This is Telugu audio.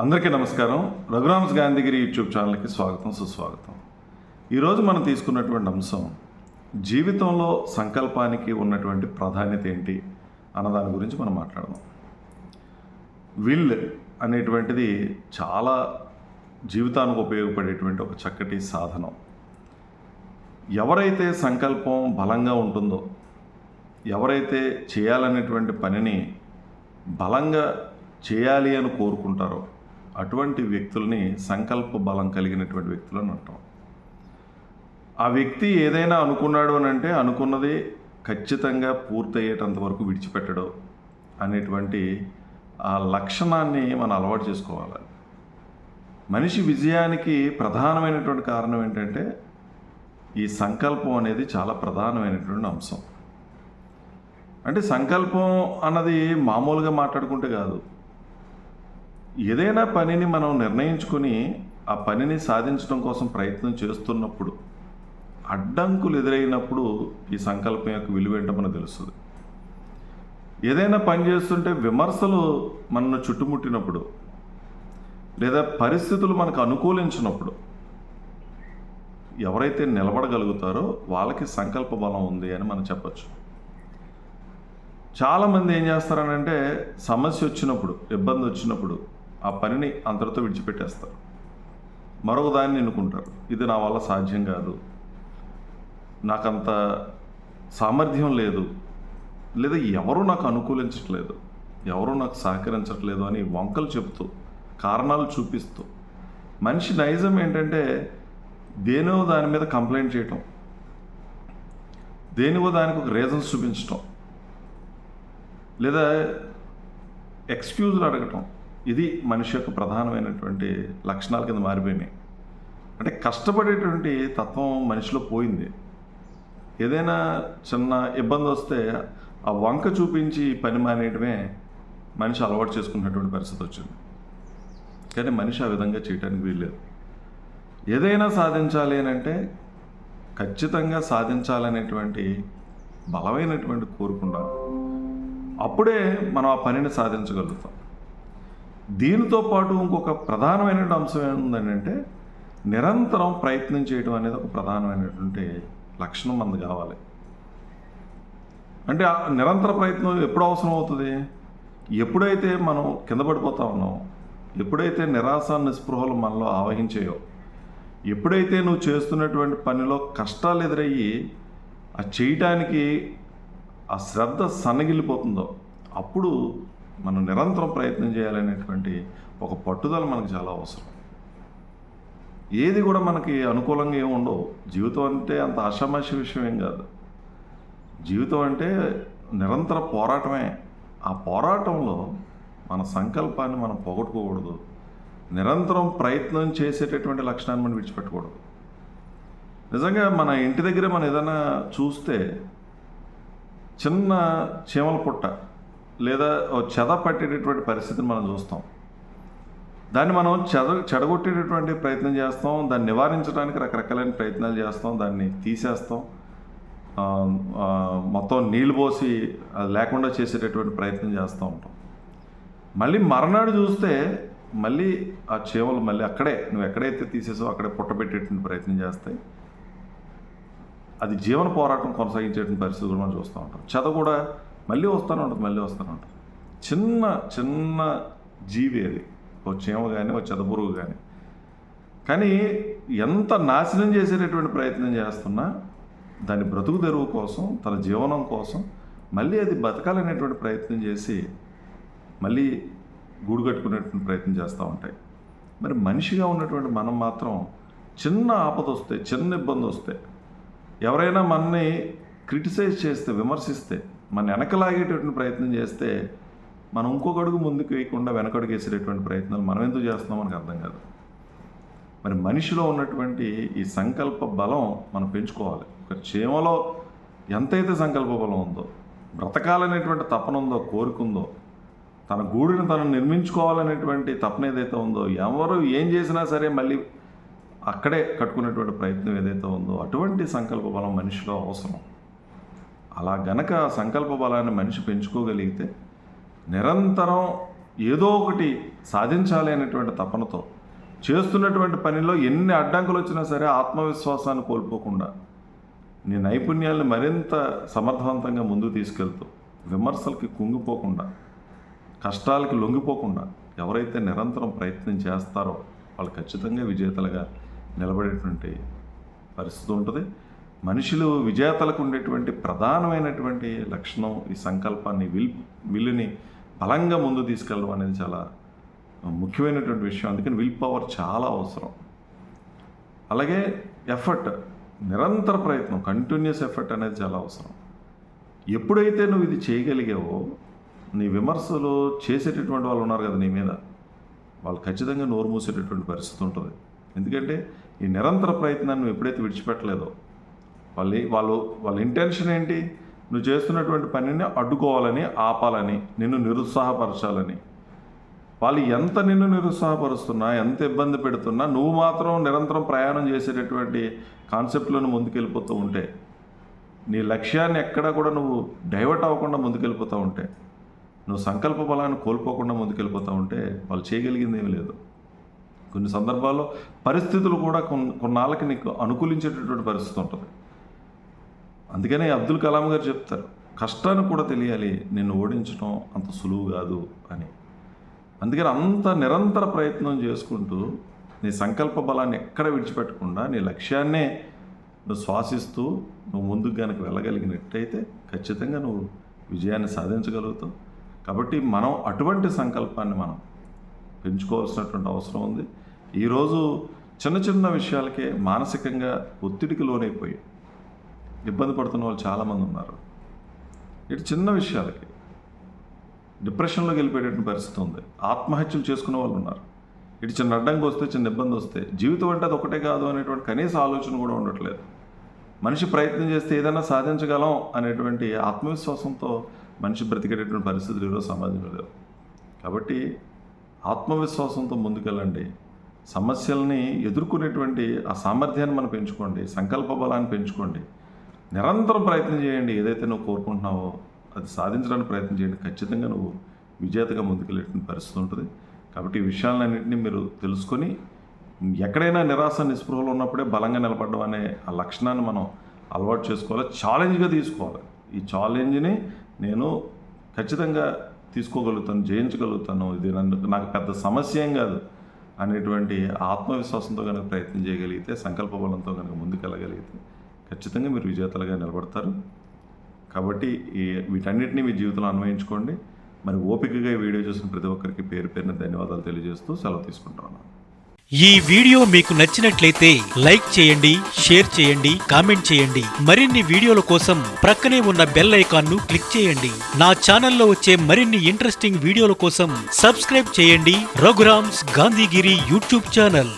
అందరికీ నమస్కారం. రఘురామ్స్ గాంధీగిరి యూట్యూబ్ ఛానల్కి స్వాగతం సుస్వాగతం. ఈరోజు మనం తీసుకున్నటువంటి అంశం జీవితంలో సంకల్పానికి ఉన్నటువంటి ప్రాధాన్యత ఏంటి అన్న దాని గురించి మనం మాట్లాడదాం. విల్ అనేటువంటిది చాలా జీవితానికి ఉపయోగపడేటువంటి ఒక చక్కటి సాధనం. ఎవరైతే సంకల్పం బలంగా ఉంటుందో ఎవరైతే చేయాలనేటువంటి పనిని బలంగా చేయాలి అని కోరుకుంటారో అటువంటి వ్యక్తుల్ని సంకల్ప బలం కలిగినటువంటి వ్యక్తులను అంటాం. ఆ వ్యక్తి ఏదైనా అనుకున్నాడు అని అంటే అనుకున్నది ఖచ్చితంగా పూర్తయ్యేటంత వరకు విడిచిపెట్టడు అనేటువంటి ఆ లక్షణాన్ని మనం అలవాటు చేసుకోవాలి. మనిషి విజయానికి ప్రధానమైనటువంటి కారణం ఏంటంటే ఈ సంకల్పం అనేది చాలా ప్రధానమైనటువంటి అంశం. అంటే సంకల్పం అన్నది మామూలుగా మాట్లాడుకుంటే కాదు. ఏదైనా పనిని మనం నిర్ణయించుకొని ఆ పనిని సాధించడం కోసం ప్రయత్నం చేస్తున్నప్పుడు అడ్డంకులు ఎదురైనప్పుడు ఈ సంకల్పం యొక్క విలువ ఏంటో మనకు తెలుస్తుంది. ఏదైనా పని చేస్తుంటే విమర్శలు మనను చుట్టుముట్టినప్పుడు లేదా పరిస్థితులు మనకు అనుకూలించినప్పుడు ఎవరైతే నిలబడగలుగుతారో వాళ్ళకి సంకల్ప బలం ఉంది అని మనం చెప్పచ్చు. చాలామంది ఏం చేస్తారనంటే సమస్య వచ్చినప్పుడు ఇబ్బంది వచ్చినప్పుడు ఆ పనిని అంతటితో విడిచిపెట్టేస్తారు. మరొక దాన్ని ఎన్నుకుంటారు. ఇది నా వల్ల సాధ్యం కాదు. నాకంత సామర్థ్యం లేదు. లేదా ఎవరు నాకు అనుకూలించట్లేదు. ఎవరు నాకు సహకరించట్లేదు అని వంకలు చెప్తూ కారణాలు చూపిస్తూ. మనిషి నైజం ఏంటంటే దేనో దాని మీద కంప్లైంట్ చేయటం. దేనివో దానికి ఒక రీజన్స్ చూపించటం. లేదా ఎక్స్క్యూజ్లు అడగటం. ఇది మనిషి యొక్క ప్రధానమైనటువంటి లక్షణాల కింద మారిపోయినాయి. అంటే కష్టపడేటువంటి తత్వం మనిషిలో పోయింది. ఏదైనా చిన్న ఇబ్బంది వస్తే ఆ వంక చూపించి పని మానేయడమే మనిషి అలవాటు చేసుకున్నటువంటి పరిస్థితి వచ్చింది. కానీ మనిషి ఆ విధంగా చేయడానికి వీల్లేదు. ఏదైనా సాధించాలి అని అంటే ఖచ్చితంగా సాధించాలనేటువంటి బలమైనటువంటి కోరుకుంటాం అప్పుడే మనం ఆ పనిని సాధించగలుగుతాం. దీనితో పాటు ఇంకొక ప్రధానమైన అంశం ఏంటంటే నిరంతరం ప్రయత్నం చేయడం అనేది ఒక ప్రధానమైనటువంటి లక్షణం మనది కావాలి. అంటే ఆ నిరంతర ప్రయత్నం ఎప్పుడు అవసరం అవుతుంది? ఎప్పుడైతే మనం కింద పడిపోతా ఉన్నాం ఎప్పుడైతే నిరాశ నిస్పృహలు మనలో ఆవహించాయో ఎప్పుడైతే నువ్వు చేస్తున్నటువంటి పనిలో కష్టాలు ఎదురయ్యి ఆ చేయటానికి ఆ శ్రద్ధ సన్నగిల్లిపోతుందో అప్పుడు మనం నిరంతరం ప్రయత్నం చేయాలనేటువంటి ఒక పట్టుదల మనకు చాలా అవసరం. ఏది కూడా మనకి అనుకూలంగా ఏమి ఉండవు. జీవితం అంటే అంత అషమాషి విషయం ఏం కాదు. జీవితం అంటే నిరంతర పోరాటమే. ఆ పోరాటంలో మన సంకల్పాన్ని మనం పోగొట్టుకోకూడదు. నిరంతరం ప్రయత్నం చేసేటటువంటి లక్షణాన్ని మనం విడిచిపెట్టకూడదు. నిజంగా మన ఇంటి దగ్గర మనం ఏదైనా చూస్తే చిన్న చీమల పుట్ట లేదా చెద పట్టేటటువంటి పరిస్థితిని మనం చూస్తాం. దాన్ని మనం చెద చెడగొట్టేటటువంటి ప్రయత్నం చేస్తాం. దాన్ని నివారించడానికి రకరకాలైన ప్రయత్నాలు చేస్తాం. దాన్ని తీసేస్తాం. మొత్తం నీళ్ళు పోసి అది లేకుండా చేసేటటువంటి ప్రయత్నం చేస్తూ ఉంటాం. మళ్ళీ మర్నాడు చూస్తే మళ్ళీ ఆ చీమలు మళ్ళీ అక్కడే నువ్వు ఎక్కడైతే తీసేసావో అక్కడే పుట్టబెట్టేటువంటి ప్రయత్నం చేస్తాయి అది జీవన పోరాటం కొనసాగించేటువంటి పరిస్థితి కూడా మనం చూస్తూ ఉంటాం. చెద కూడా మళ్ళీ వస్తూనే ఉంటుంది మళ్ళీ వస్తూనే ఉంటుంది. చిన్న చిన్న జీవి అది. ఓ చీమ కానీ ఓ చెదపురుగు కానీ కానీ ఎంత నాశనం చేసేటటువంటి ప్రయత్నం చేస్తున్నా దాని బ్రతుకు తెరువు కోసం తన జీవనం కోసం మళ్ళీ అది బతకాలనేటువంటి ప్రయత్నం చేసి మళ్ళీ గూడు కట్టుకునేటువంటి ప్రయత్నం చేస్తూ ఉంటాయి. మరి మనిషిగా ఉన్నటువంటి మనం మాత్రం చిన్న ఆపద వస్తే చిన్న ఇబ్బంది వస్తే ఎవరైనా మనని క్రిటిసైజ్ చేస్తే విమర్శిస్తే మన వెనకలాగేటటువంటి ప్రయత్నం చేస్తే మనం ఇంకొక అడుగు ముందుకు వేయకుండా వెనకడుగు వేసేటటువంటి ప్రయత్నాలు మనం ఎందుకు చేస్తున్నాం మనకు అర్థం కాదు. మరి మనిషిలో ఉన్నటువంటి ఈ సంకల్ప బలం మనం పెంచుకోవాలి. ఒక చీమలో ఎంతైతే సంకల్ప బలం ఉందో బ్రతకాలనేటువంటి తపన ఉందో కోరిక ఉందో తన గూడుని తను నిర్మించుకోవాలనేటువంటి తపన ఏదైతే ఉందో ఎవరు ఏం చేసినా సరే మళ్ళీ అక్కడే కట్టుకునేటువంటి ప్రయత్నం ఏదైతే ఉందో అటువంటి సంకల్ప బలం మనిషిలో అవసరం. అలా గనక సంకల్ప బలాన్ని మనిషి పెంచుకోగలిగితే నిరంతరం ఏదో ఒకటి సాధించాలి అనేటువంటి తపనతో చేస్తున్నటువంటి పనిలో ఎన్ని అడ్డంకులు వచ్చినా సరే ఆత్మవిశ్వాసాన్ని కోల్పోకుండా నీ నైపుణ్యాలను మరింత సమర్థవంతంగా ముందుకు తీసుకెళ్తూ విమర్శలకి కుంగిపోకుండా కష్టాలకి లొంగిపోకుండా ఎవరైతే నిరంతరం ప్రయత్నం చేస్తారో వాళ్ళు ఖచ్చితంగా విజేతలుగా నిలబడేటువంటి పరిస్థితి ఉంటుంది. మనుషులు విజేతలకు ఉండేటువంటి ప్రధానమైనటువంటి లక్షణం ఈ సంకల్పాన్ని విల్ విల్లుని బలంగా ముందు తీసుకెళ్ళడం అనేది చాలా ముఖ్యమైనటువంటి విషయం. అందుకని విల్ పవర్ చాలా అవసరం. అలాగే ఎఫర్ట్ నిరంతర ప్రయత్నం కంటిన్యూస్ ఎఫర్ట్ అనేది చాలా అవసరం. ఎప్పుడైతే నువ్వు ఇది చేయగలిగావో నీ విమర్శలు చేసేటటువంటి వాళ్ళు ఉన్నారు కదా నీ మీద. వాళ్ళు ఖచ్చితంగా నోరు మూసేటటువంటి పరిస్థితి ఉంటుంది. ఎందుకంటే ఈ నిరంతర ప్రయత్నాన్ని నువ్వు ఎప్పుడైతే విడిచిపెట్టలేదో వాళ్ళు వాళ్ళు వాళ్ళ ఇంటెన్షన్ ఏంటి? నువ్వు చేస్తున్నటువంటి పనిని అడ్డుకోవాలని ఆపాలని నిన్ను నిరుత్సాహపరచాలని. వాళ్ళు ఎంత నిన్ను నిరుత్సాహపరుస్తున్నా ఎంత ఇబ్బంది పెడుతున్నా నువ్వు మాత్రం నిరంతరం ప్రయాణం చేసేటటువంటి కాన్సెప్ట్లను ముందుకెళ్ళిపోతూ ఉంటే నీ లక్ష్యాన్ని ఎక్కడా కూడా నువ్వు డైవర్ట్ అవ్వకుండా ముందుకెళ్ళిపోతూ ఉంటే నువ్వు సంకల్ప బలాన్ని కోల్పోకుండా ముందుకెళ్ళిపోతూ ఉంటే వాళ్ళు చేయగలిగింది ఏమీ లేదు. కొన్ని సందర్భాల్లో పరిస్థితులు కూడా కొన్ని కొన్నాళ్ళకి నీకు అనుకూలించేటటువంటి పరిస్థితి ఉంటుంది. అందుకనే అబ్దుల్ కలాం గారు చెప్తారు కష్టాన్ని కూడా తెలియాలి నిన్ను ఓడించడం అంత సులువు కాదు అని. అందుకని అంత నిరంతర ప్రయత్నం చేసుకుంటూ నీ సంకల్ప బలాన్ని ఎక్కడ విడిచిపెట్టకుండా నీ లక్ష్యాన్నే నువ్వు శ్వాసిస్తూ నువ్వు ముందుకు కనుక వెళ్ళగలిగినట్టయితే ఖచ్చితంగా నువ్వు విజయాన్ని సాధించగలుగుతావు. కాబట్టి మనం అటువంటి సంకల్పాన్ని మనం పెంచుకోవాల్సినటువంటి అవసరం ఉంది. ఈరోజు చిన్న చిన్న విషయాలకే మానసికంగా ఒత్తిడికి లోనైపోయి. ఇబ్బంది పడుతున్న వాళ్ళు చాలామంది ఉన్నారు. ఇటు చిన్న విషయాలకి డిప్రెషన్లోకి వెళ్ళిపోయేటటువంటి పరిస్థితి ఉంది. ఆత్మహత్యలు చేసుకునే వాళ్ళు ఉన్నారు. ఇటు చిన్న అడ్డంకి వస్తే చిన్న ఇబ్బంది వస్తే జీవితం అంటే అది ఒకటే కాదు అనేటువంటి కనీస ఆలోచన కూడా ఉండట్లేదు. మనిషి ప్రయత్నం చేస్తే ఏదైనా సాధించగలం అనేటువంటి ఆత్మవిశ్వాసంతో మనిషి బ్రతికేటటువంటి పరిస్థితులు ఈరోజు సమాజంలో లేవు. కాబట్టి ఆత్మవిశ్వాసంతో ముందుకెళ్ళండి. సమస్యల్ని ఎదుర్కొనేటువంటి ఆ సామర్థ్యాన్ని మనం పెంచుకోండి. సంకల్ప బలాన్ని పెంచుకోండి. నిరంతరం ప్రయత్నం చేయండి. ఏదైతే నువ్వు కోరుకుంటున్నావో అది సాధించడానికి ప్రయత్నం చేయండి. ఖచ్చితంగా నువ్వు విజేతగా ముందుకెళ్ళేటువంటి పరిస్థితి ఉంటుంది. కాబట్టి ఈ విషయాలన్నింటినీ మీరు తెలుసుకొని ఎక్కడైనా నిరాశ నిస్పృహలు ఉన్నప్పుడే బలంగా నిలబడడం అనే ఆ లక్షణాన్ని మనం అలవాటు చేసుకోవాలి. ఛాలెంజ్గా తీసుకోవాలి. ఈ ఛాలెంజ్ని నేను ఖచ్చితంగా తీసుకోగలుగుతాను జయించగలుగుతాను. ఇది నన్ను నాకు పెద్ద సమస్య ఏం కాదు. అనేటువంటి ఆత్మవిశ్వాసంతో కనుక ప్రయత్నం చేయగలిగితే సంకల్ప బలంతో కనుక ముందుకెళ్ళగలిగితే ఖచ్చితంగా మీరు విజేతలుగా నిలబడతారు. కాబట్టి ఈ వీటన్నిటిని మీ జీవితంలో అన్వయించుకోండి. మరి ఓపికగా ఈ వీడియో చూసిన ప్రతి ఒక్కరికి పేరు పేరున ధన్యవాదాలు తెలియజేస్తూ సెలవు తీసుకుంటున్నాను. ఈ వీడియో మీకు నచ్చినట్లయితే లైక్ చేయండి షేర్ చేయండి కామెంట్ చేయండి. మరిన్ని వీడియోల కోసం ప్రక్కనే ఉన్న బెల్ ఐకాన్ను క్లిక్ చేయండి. నా ఛానల్లో వచ్చే మరిన్ని ఇంట్రెస్టింగ్ వీడియోల కోసం సబ్స్క్రైబ్ చేయండి. Raghuram's Gandhigiri YouTube channel.